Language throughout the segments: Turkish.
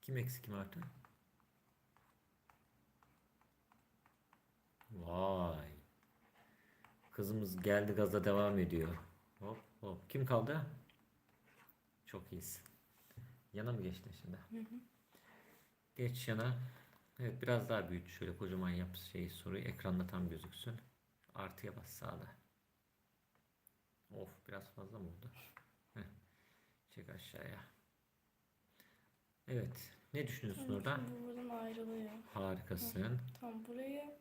Kim eksi kim artı? Vay. Kızımız geldi gaza devam ediyor. Hop hop. Kim kaldı? Çok iyisin. Yana mı geçtin şimdi? Geç yana. Evet biraz daha büyüt. Şöyle kocaman yap şey soruyu. Ekranda tam gözüksün. Artıya bas sağda. Of biraz fazla mı oldu? Heh. Çek aşağıya. Evet. Ne düşünüyorsun orada? Şimdi buradan ayrılıyor. Harikasın. Tam buraya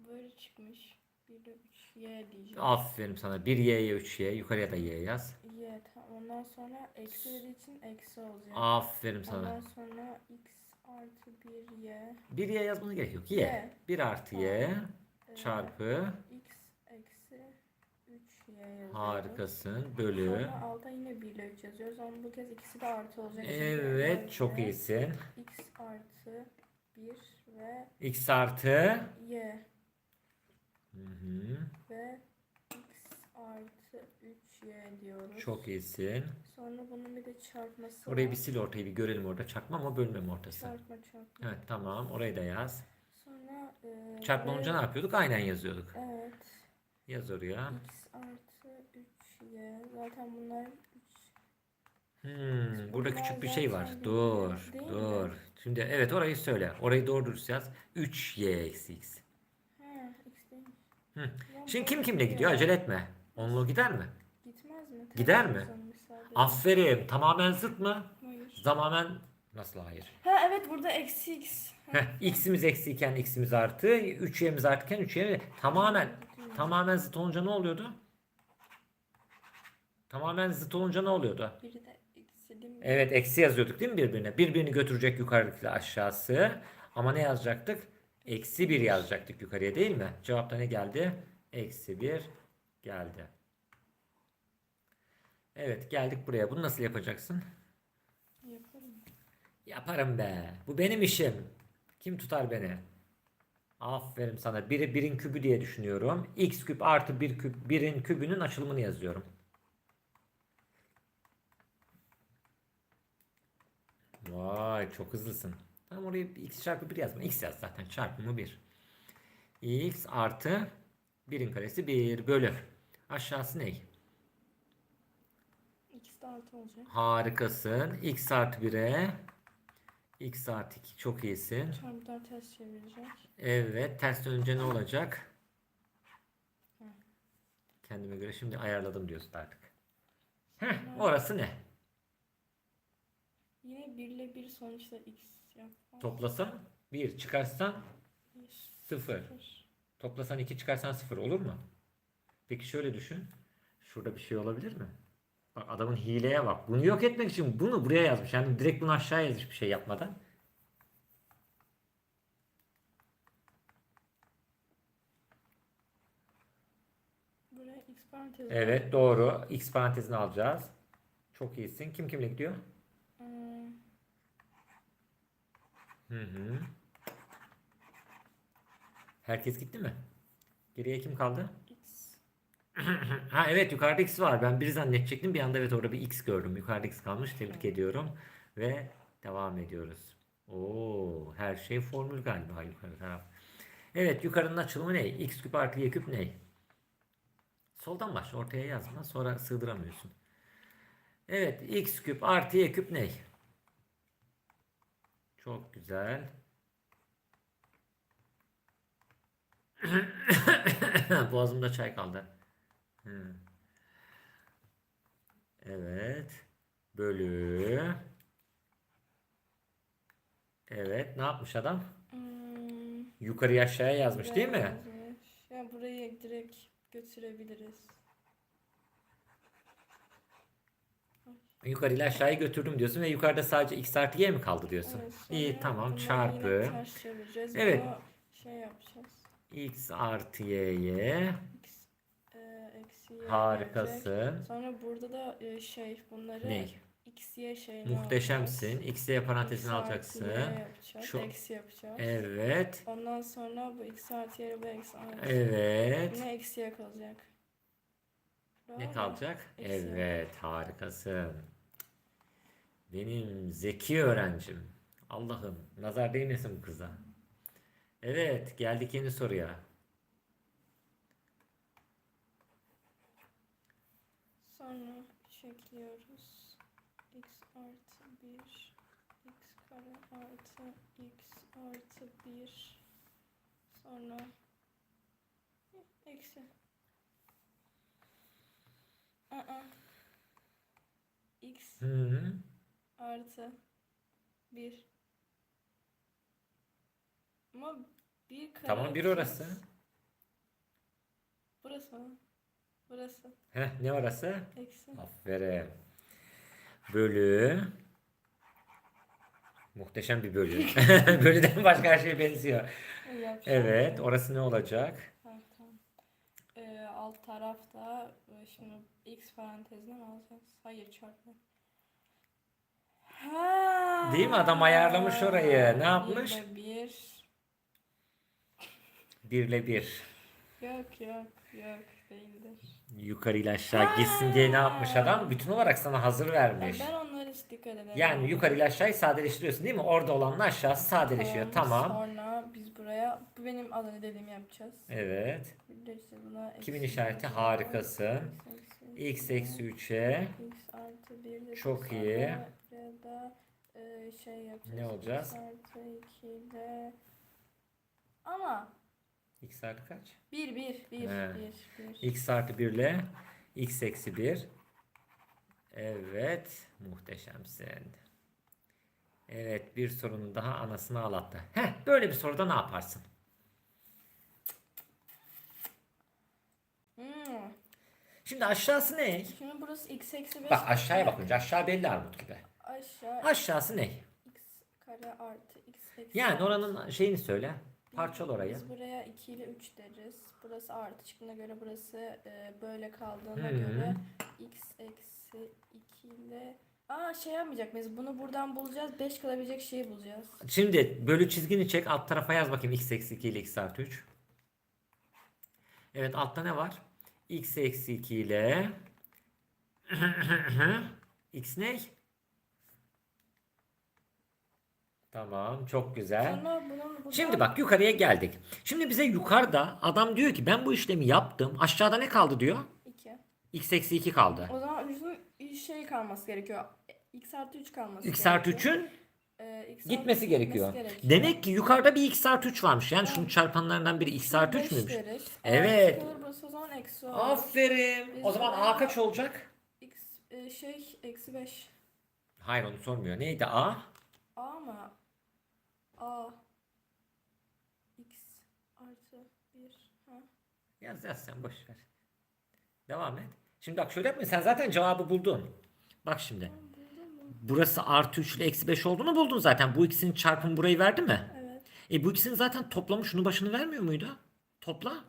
böyle çıkmış. 1 ile 3 y diyeceğim. Aferin sana. 1y'ye 3y. Yukarıya da y yaz. Y tamam. Ondan sonra eksi dediği için eksi olacak. Aferin Ondan sana. sonra x artı 1 y. 1y yazmana gerek yok. Y. Y. 1 artı y çarpı. x eksi 3 y yazıyoruz. Harikasın. Bölü. Sonra alta yine 1 ile 3 yazıyoruz ama bu kez ikisi de artı olacak. Evet. Çok önce iyisin. x artı 1 ve x artı. y Hı hı. ve x artı 3y diyoruz. Çok iyisin. Sonra bunun bir de çarpması Orayı var. bir sil ortayı bir görelim orada. Çarpma ama bölme mi ortası? Çarpma çarpma. Evet tamam. Orayı da yaz. Sonra e, Çarpma olunca ne yapıyorduk? Aynen yazıyorduk. Evet. Yaz oraya. x artı 3y. Zaten bunlar 3 Hmm, burada Bunlar küçük bir şey var. Dur, değil mi? dur. Şimdi evet orayı söyle. Orayı doğru dürüst yaz. 3y eksi x. He, x değil. Hı. Şimdi kim kimle gidiyor? Acele etme. Onunla gider mi? Gitmez mi? Gider mi? Aferin. Tamamen zıt mı? Hayır. Tamamen nasıl hayır? Ha evet burada eksi x. Heh, x'imiz eksiyken x'imiz artı, 3y'miz artıken 3y tamamen tamamen zıt olunca ne oluyordu? Tamamen zıt olunca ne oluyordu? Biri de eksi değil mi? Evet eksi yazıyorduk değil mi birbirine? Birbirini götürecek yukarıdakiyle aşağısı. Ama ne yazacaktık? Eksi 1 yazacaktık yukarıya değil mi? Cevapta ne geldi? Eksi 1 geldi. Evet geldik buraya. Bunu nasıl yapacaksın? Yaparım. Be. Bu benim işim. Kim tutar beni? Aferin sana. Biri birin kübü diye düşünüyorum. X küp artı bir küp birin kübünün açılımını yazıyorum. Vay çok hızlısın. Tamam oraya x çarpı 1 yazma. X yaz zaten çarpımı 1. X artı 1'in karesi 1 bölü. Aşağısı ne? x de artı olacak. Harikasın. X artı 1'e X artı 2 çok iyisin. Çarpıdan ters çevirecek. Evet ters dönünce ne olacak? Kendime göre şimdi ayarladım diyorsun artık. Heh, orası ne? Yine 1 ile 1 sonuçta x yapmaz. Toplasan 1 çıkarsan 1, 0. 0. Toplasan 2 çıkarsan 0 olur mu? Peki şöyle düşün. Şurada bir şey olabilir mi? Bak adamın hileye bak. Bunu yok etmek için bunu buraya yazmış. Yani direkt bunu aşağıya yazmış bir şey yapmadan. Buraya x parantezi Evet doğru. X parantezini alacağız. Çok iyisin. Kim kimle gidiyor? Hmm, Hı hı. Herkes gitti mi? Geriye kim kaldı? Ha evet yukarıda x var. Ben bir zannedecektim. Bir anda evet orada bir x gördüm. Yukarıda x kalmış. Tebrik ediyorum. Ve devam ediyoruz. Oo, her şey formül galiba yukarı taraf. Evet yukarının açılımı ne? x küp artı y küp ne? Soldan başla ortaya yazma. Sonra sığdıramıyorsun. Evet x küp artı y küp ne? Çok güzel. Boğazımda çay kaldı. Evet. Bölü. Evet. Ne yapmış adam? Hmm, Yukarıya aşağıya yazmış değil mi? yazmış. Ya burayı direkt götürebiliriz. Yukarıyla aşağıya götürdüm diyorsun ve yukarıda sadece x artı y mi kaldı diyorsun? Evet, İyi tamam çarpı. Evet. Şey yapacağız. x artı y'ye X e, eksi y gelecek. harikasın. Sonra burada da e, şey bunları Ne? x y şeyini Muhteşemsin. x y parantezini alacaksın. yapacağız. Şu- Eksi yapacağız. Evet. Ondan sonra bu x artı y bu eksi artı. Evet. Yine eksiye kalacak. Doğru Ne kalacak? Eksi. Evet, harikasın. Benim zeki öğrencim. Allah'ım nazar değmesin bu kıza. Evet geldik yeni soruya. Sonra çekliyoruz. x artı 1 x kare artı x artı 1 sonra eksi Aa. x Hı artı 1 ama bir kare Tamam bir orası. Burası mı? Burası. Heh, ne orası? Eksi. Aferin. Bölü. Muhteşem bir bölü. Bölüden başka her şeye benziyor. Yapacağım. Evet, orası ne olacak? Ee, alt tarafta e, şimdi x parantezine mi alacağız? Hayır çarpma. Ha. Değil mi? Adam ayarlamış orayı. Ne yapmış? Bir de bir. 1 ile 1. Yok yok yok değildir. Yukarı ile aşağı gitsin diye ne yapmış adam? Bütün olarak sana hazır vermiş. ben onlara hiç dikkat edemedim. Yani yukarı ile aşağıyı sadeleştiriyorsun değil mi? Orada olanla aşağısı sadeleşiyor. Tamam. Sonra biz buraya bu benim az önce dediğimi yapacağız. Evet. Bir de işte buna Kimin işareti? yapacağız. Harikasın. X X eksi 3'e X artı 1 de Çok sonra iyi. Ya da e, şey yapacağız. Ne olacağız? X artı 2 de ama X artı kaç? 1 1 1 He. 1 1. X artı 1 ile X eksi 1. Evet. Muhteşemsin. Evet bir sorunun daha anasını ağlattı. Heh böyle bir soruda ne yaparsın? Hmm. Şimdi aşağısı ne? Şimdi burası x eksi 5. Bak aşağıya bakınca aşağı belli armut gibi. Aşağı Aşağısı ne? x kare artı x eksi Yani oranın şeyini söyle. Parçal orayı. Biz buraya 2 ile 3 deriz. Burası artı çıktığına göre burası e, böyle kaldığına Hı. göre x eksi 2 ile Aa şey yapmayacak mıyız? Bunu buradan bulacağız. 5 kalabilecek şeyi bulacağız. Şimdi bölü çizgini çek. Alt tarafa yaz bakayım x eksi 2 ile x artı 3. Evet altta ne var? x eksi 2 ile x ne? Tamam çok güzel. Sonra bunun buradan Şimdi bak yukarıya geldik. Şimdi bize yukarıda adam diyor ki ben bu işlemi yaptım. Aşağıda ne kaldı diyor? 2. x eksi 2 kaldı. O zaman bizim şey kalması gerekiyor. x artı 3 kalması x artı gerekiyor. 3'ün Ee, x artı gitmesi gerekiyor. gerekiyor. Demek ki yukarıda bir x artı 3 varmış. Yani şunun çarpanlarından biri x artı 3 Beş müymüş? deriz. Evet. Burası o zaman eksi olur. Aferin. O zaman a kaç olacak? X e, şey eksi 5. Hayır onu sormuyor. Neydi a? A mı? A. X artı 1. Ha. Yaz yaz sen boş ver. Devam et. Şimdi bak şöyle yapma sen zaten cevabı buldun. Bak şimdi. Burası artı 3 ile eksi 5 olduğunu buldun zaten. Bu ikisinin çarpımı burayı verdi mi? Evet. E bu ikisinin zaten toplamı şunu başını vermiyor muydu? Topla.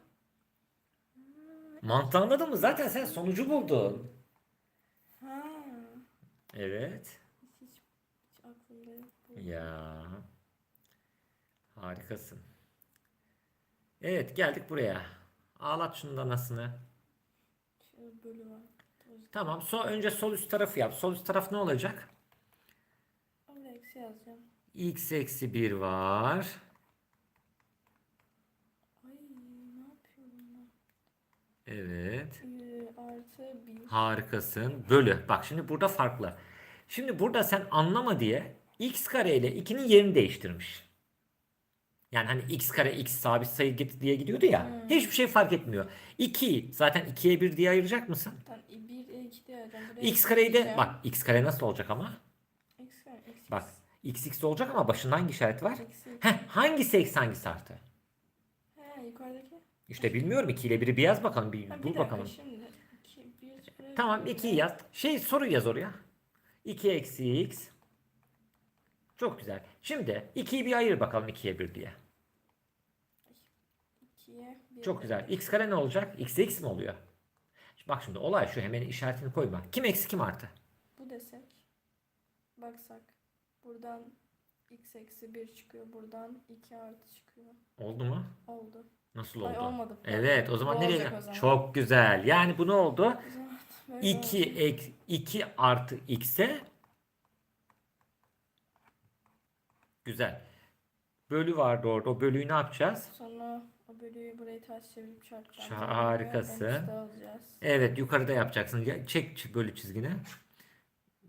Mantığı anladın mı? Zaten sen sonucu buldun. Ha. Evet. Hiç, hiç aklımda yok. Ya. Harikasın. Evet geldik buraya. Ağlat şunun anasını. Şöyle bölü var. Tamam. So önce sol üst tarafı yap. Sol üst taraf ne olacak? Oraya eksi yazacağım. x eksi 1 var. Ay ne yapıyorum ben? Evet. Ee, artı 1. Harikasın. Bölü. Bak şimdi burada farklı. Şimdi burada sen anlama diye x kare ile 2'nin yerini değiştirmiş. Yani hani x kare x sabit sayı git diye gidiyordu ya. Hmm. Hiçbir şey fark etmiyor. 2 zaten 2'ye 1 diye ayıracak mısın? Tamam 1 e, 2 diye yazacağım. Buraya x kareyi de bak x kare nasıl olacak ama? X kare eksi Bak x x olacak ama başında hangi işaret var? Eksi Heh, hangisi eksi hangisi artı? He yukarıdaki. İşte bilmiyorum 2 ile 1'i bir yaz bakalım bir Ha, bir bul dakika bakalım. şimdi. 2 1 Tamam 2'yi yaz. Şey soru yaz oraya. 2 eksi x. Çok güzel. Şimdi 2'yi bir ayır bakalım 2'ye 1 diye. 2'ye 1. Çok güzel. x kare ne olacak? x x mi oluyor? Bak şimdi olay şu hemen işaretini koyma. Kim eksi kim artı? Bu desek. Baksak. Buradan x eksi 1 çıkıyor. Buradan 2 artı çıkıyor. Oldu mu? Oldu. Nasıl Ay oldu? olmadı. Evet o zaman nereye? o zaman. Çok güzel. Yani bu ne oldu? O zaman böyle 2 oldu. ek 2 artı x'e Güzel. Bölü vardı orada. O bölüyü ne yapacağız? Sonra o bölüyü buraya ters çevirip çarpacağım. Şa- harikasın. Evet yukarıda yapacaksın. Ya- Çek bölü çizgini.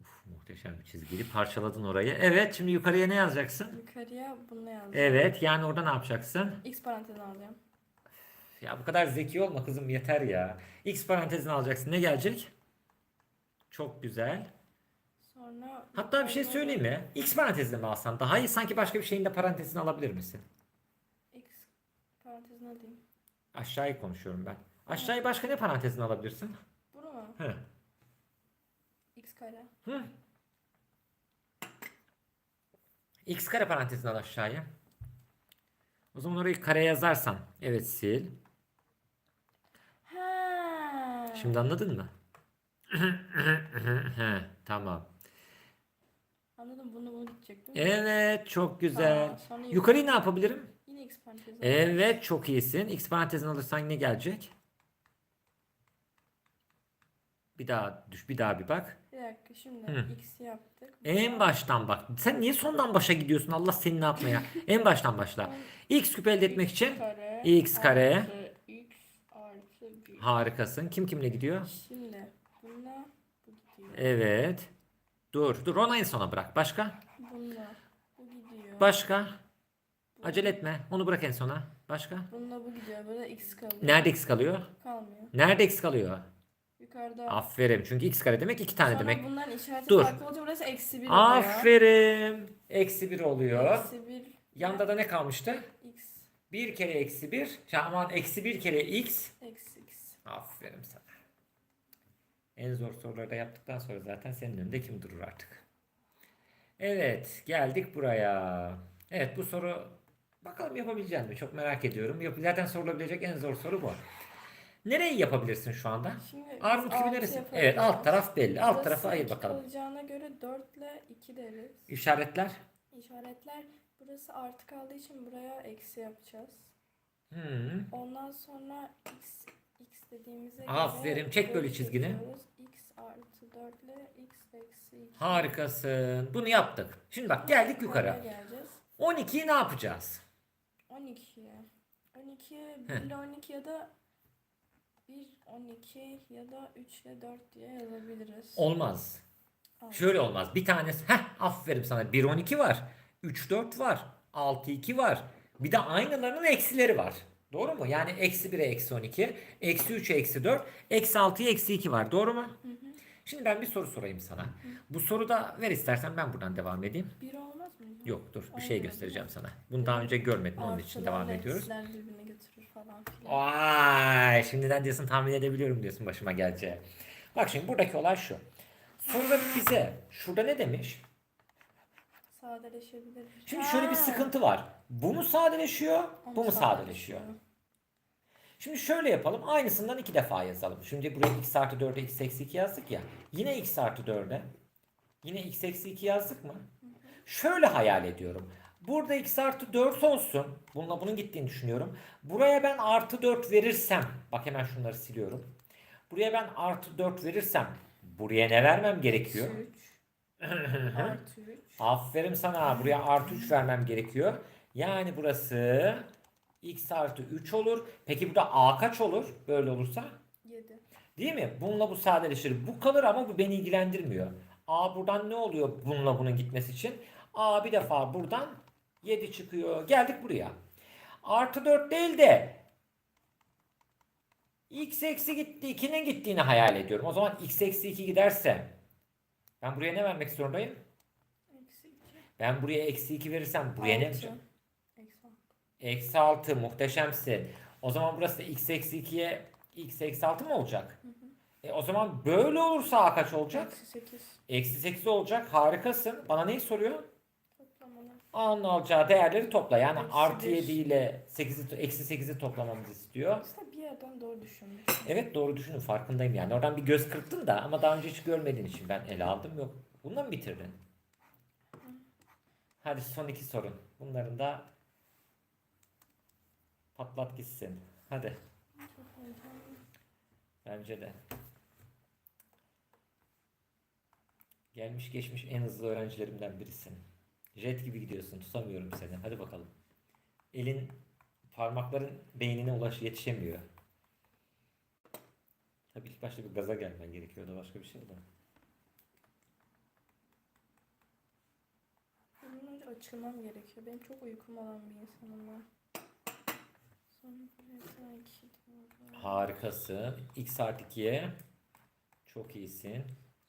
Uf, muhteşem bir çizgiydi. Parçaladın orayı. Evet şimdi yukarıya ne yazacaksın? Yukarıya bunu yazacağım. Evet yani orada ne yapacaksın? X parantezini alacağım. Ya bu kadar zeki olma kızım yeter ya. X parantezini alacaksın. Ne gelecek? Çok güzel. Sonra Hatta bir şey söyleyeyim mi? X parantezini mi alsan daha iyi? Sanki başka bir şeyin de parantezini alabilir misin? X parantezini alayım. Aşağıyı konuşuyorum ben. Aşağıyı başka ne parantezini alabilirsin? Bunu mu? Hı. X kare. Hı. X kare parantezini al aşağıya. O zaman orayı kare yazarsan. Evet sil. Ha. Şimdi anladın mı? He, tamam. Anladım bunu bunu gidecek değil mi? Evet çok güzel. Aa, sonra Yukarıyı ne yapabilirim? Yine X parantezi alacağım. Evet çok iyisin. X parantezini alırsan ne gelecek? Bir daha düş bir daha bir bak. Bir dakika şimdi Hı. X yaptık. En baştan bak. Sen niye sondan başa gidiyorsun? Allah seni ne yapmaya? En baştan başla. X küp elde etmek için kare. X kare. Artı X artı 1. harikasın. Kim kimle gidiyor? Şimdi bununla bu gidiyor. Evet. Dur. Dur onu en sona bırak. Başka? Bununla bu gidiyor. Başka? Acele etme. Onu bırak en sona. Başka? Bununla bu gidiyor. Böyle X kalıyor. Nerede X kalıyor? Kalmıyor. Nerede X kalıyor? Yukarıda. Aferin. Çünkü X kare demek iki tane Sonra demek. bunların işareti Dur. farklı olunca burası eksi 1 oluyor. Aferin. Eksi 1 oluyor. Eksi 1 Yanda da ne kalmıştı? X 1 kere eksi 1. Aman eksi 1 kere x. eksi X. Aferin sana. En zor soruları da yaptıktan sonra zaten senin önünde kim durur artık? Evet geldik buraya. Evet bu soru bakalım yapabilecek mi? Çok merak ediyorum. Yap- Zaten sorulabilecek en zor soru bu. Nereyi yapabilirsin şu anda? Şimdi Armut altı neresi? Evet alt taraf belli. Alt tarafı ayır bakalım. kalacağına göre 4 ile 2 deriz. İşaretler. İşaretler burası artı kaldığı için buraya eksi yapacağız. Hmm. Ondan sonra x x dediğimize Aferin, göre çek böyle çizgini. çekiyoruz. x artı 4 ile x eksi 2. Harikasın. Bunu yaptık. Şimdi bak geldik yukarı. geleceğiz. 12'yi ne yapacağız? 12'ye. 12 1 Heh. ile 12 ya da 1 12 ya da 3 ile 4 diye yazabiliriz. Olmaz. Al. Şöyle olmaz. Bir tanesi heh aferin sana 1 12 var. 3 4 var. 6 2 var. Bir de aynılarının eksileri var. Doğru mu? Yani eksi 1'e eksi 12, eksi 3'e eksi 4, eksi 6'ya eksi 2 var. Doğru mu? Şimdi ben bir soru sorayım sana. Bu soruda ver istersen ben buradan devam edeyim. 1 olmaz mı? Yok dur bir şey göstereceğim sana. Bunu daha önce görmedin onun için devam ediyoruz. birbirine götürür falan filan. Vay şimdiden diyorsun tahmin edebiliyorum diyorsun başıma geleceği. Bak şimdi buradaki olay şu. Soruda bize şurada ne demiş? Sadeleşebilir. Şimdi şöyle bir Ha, sıkıntı var. Bu mu sadeleşiyor, onu bu mu sadeleşiyor? Şimdi şöyle yapalım. Aynısından iki defa yazalım. Şimdi buraya x artı 4'e x eksi 2 yazdık ya. Yine x artı 4'e. Yine x eksi 2 yazdık mı? Şöyle hayal ediyorum. Burada x artı 4 olsun. Bununla bunun gittiğini düşünüyorum. Buraya ben artı 4 verirsem. Bak hemen şunları siliyorum. Buraya ben artı 4 verirsem. Buraya ne vermem gerekiyor? 3 artı 3 Aferin sana. Buraya artı 3 vermem gerekiyor. Yani burası x artı 3 olur. Peki burada a kaç olur? Böyle olursa. 7. Değil mi? Bununla bu sadeleşir. Bu kalır ama bu beni ilgilendirmiyor. A buradan ne oluyor bununla bunun gitmesi için? A bir defa buradan 7 çıkıyor. Geldik buraya. Artı 4 değil de x eksi gitti 2'nin gittiğini hayal ediyorum. O zaman x eksi 2 giderse ben buraya ne vermek zorundayım? Eksi 2. Ben buraya eksi 2 verirsem buraya ne yapacağım? Eksi 6. Eksi 6 muhteşemsin. O zaman burası da x eksi 2'ye x eksi 6 mı olacak? E o zaman böyle olursa a kaç olacak? Eksi 8. Eksi 8 olacak. Harikasın. Bana neyi soruyor? A'nın alacağı değerleri topla. Yani Eksi artı bir. 7 ile 8'i, eksi 8'i toplamamızı istiyor. Aslında bir yerden doğru düşünmüş. Evet doğru düşünün farkındayım yani. Oradan bir göz kırptın da ama daha önce hiç görmediğin için ben ele aldım. Yok. Bununla mı bitirdin? Hadi son iki sorun. Bunların da patlat gitsin. Hadi. Bence de. Gelmiş geçmiş en hızlı öğrencilerimden birisin. Jet gibi gidiyorsun. Tutamıyorum seni. Hadi bakalım. Elin parmakların beynine ulaş yetişemiyor. Tabii ilk başta bir gaza gelmen gerekiyor da başka bir şey de. Bundan önce açılmam gerekiyor. Benim çok uykum olan bir insanım ben. Sonra buraya da iki diyorum. Harikasın. X artı 2'ye. Çok iyisin.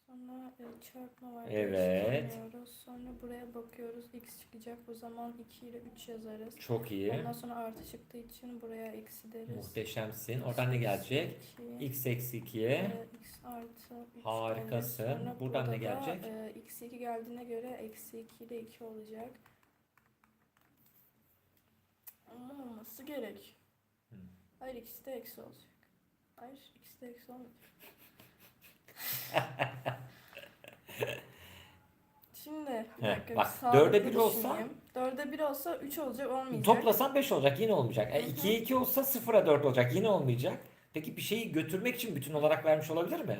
Sonra e, çarpma var. Evet. karıştırmıyoruz. Sonra buraya bakıyoruz. X çıkacak. O zaman 2 ile 3 yazarız. Çok iyi. Ondan sonra artı çıktığı için buraya eksi deriz. Muhteşemsin. Oradan ne gelecek? İki, X eksi 2'ye. e, X artı 3 Harikasın. Sonra Buradan ne burada da, gelecek? E, eksi 2 geldiğine göre eksi 2 ile 2 olacak. Ama olması gerek. Hayır ikisi de eksi olacak. Hayır ikisi de eksi olmayacak. Şimdi bir Heh, dakika, bak, sağlıklı dörde bir olsa- düşüneyim. Dörde bir olsa 3 olacak olmayacak. Toplasan 5 olacak. Yine olmayacak. E, Hı hı. 2'ye 2 olsa 0'a 4 olacak. Yine olmayacak. Peki bir şeyi götürmek için bütün olarak vermiş olabilir mi?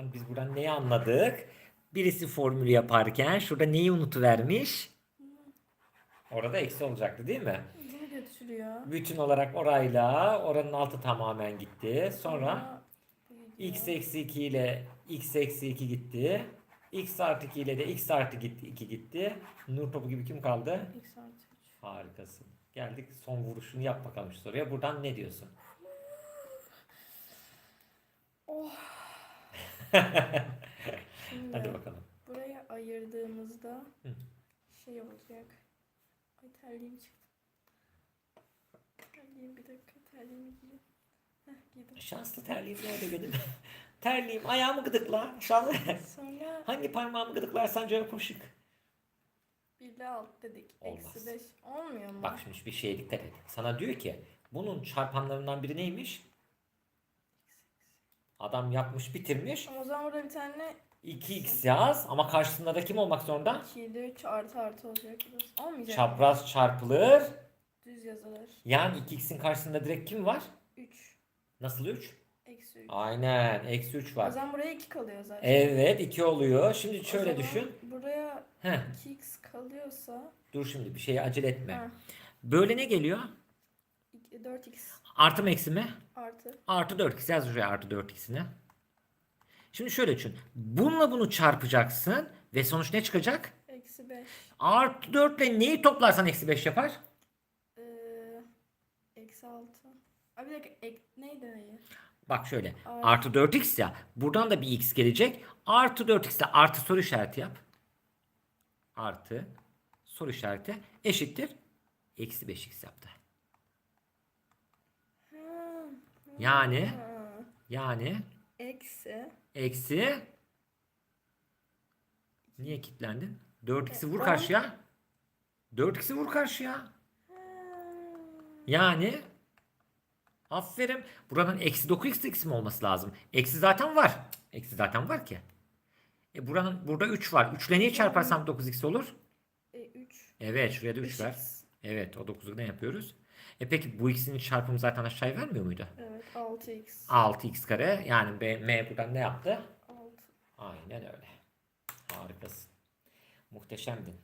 Zaman biz buradan neyi anladık? Birisi formülü yaparken şurada neyi unutuvermiş? Orada eksi olacaktı değil mi? Bunu götürüyor. Bütün olarak orayla oranın altı tamamen gitti. Sonra x eksi 2 ile x eksi 2 gitti. x artı 2 ile de x artı gitti, 2 gitti. Nur topu gibi kim kaldı? X artı 3. Harikasın. Geldik son vuruşunu yap bakalım şu soruya. Buradan ne diyorsun? Oh. Şimdi Hadi bakalım. buraya ayırdığımızda Hı. şey olacak. Ay terliğim çıktı. Terliğim bir dakika terliğimi giyeyim. Heh giydim. Şanslı terliğim nerede benim? terliğim ayağımı gıdıkla. Şanslı. Sonra Hangi parmağımı gıdıklarsan cevap o şık. 1 ile 6 dedik. Olmaz. Eksi 5. Olmuyor mu? Bak şimdi bir şeye dikkat et. Sana diyor ki bunun çarpanlarından biri neymiş? Adam yapmış bitirmiş. Ama o zaman burada bir tane 2x yaz ama karşısında da kim olmak zorunda? 2 ile 3 artı artı olacak. burası. Olmayacak. Çapraz çarpılır. Düz yazılır. Yani 2x'in karşısında direkt kim var? 3. Nasıl 3? Eksi 3. Aynen. Eksi 3 O var. zaman buraya 2 kalıyor zaten. Evet 2 oluyor. Şimdi O şöyle zaman düşün. Buraya Heh, 2x kalıyorsa dur şimdi bir şeye acele etme. Böyle ne geliyor? 4x Artı mı eksi mi? artı Artı 4x yaz şuraya artı 4x'ini. Şimdi şöyle düşün. Bununla bunu çarpacaksın ve sonuç ne çıkacak? eksi 5 Artı 4 ile neyi toplarsan eksi 5 yapar? ee, eksi 6 Abi bir dakika ek, neydi neyi? Bak şöyle. Artı. Artı 4x ya. Buradan da bir x gelecek. Artı 4x ile artı soru işareti yap. Artı soru işareti eşittir. Eksi 5x yaptı. Ha, Yani ha. yani eksi eksi niye kilitlendin? 4x'i vur on. karşıya. 4x'i vur karşıya. Yani aferin. Buranın eksi 9x x mi olması lazım? Eksi zaten var. Eksi zaten var ki. E buranın burada 3 var. 3 ile niye çarparsam 9x olur? e, 3 Evet şuraya da 3 ver. Evet o 9'u ne yapıyoruz? E peki bu x'in çarpımı zaten aşağıya vermiyor muydu? evet 6x 6x kare yani B, M buradan ne yaptı? 6 Aynen öyle. Harikasın. Muhteşemdin.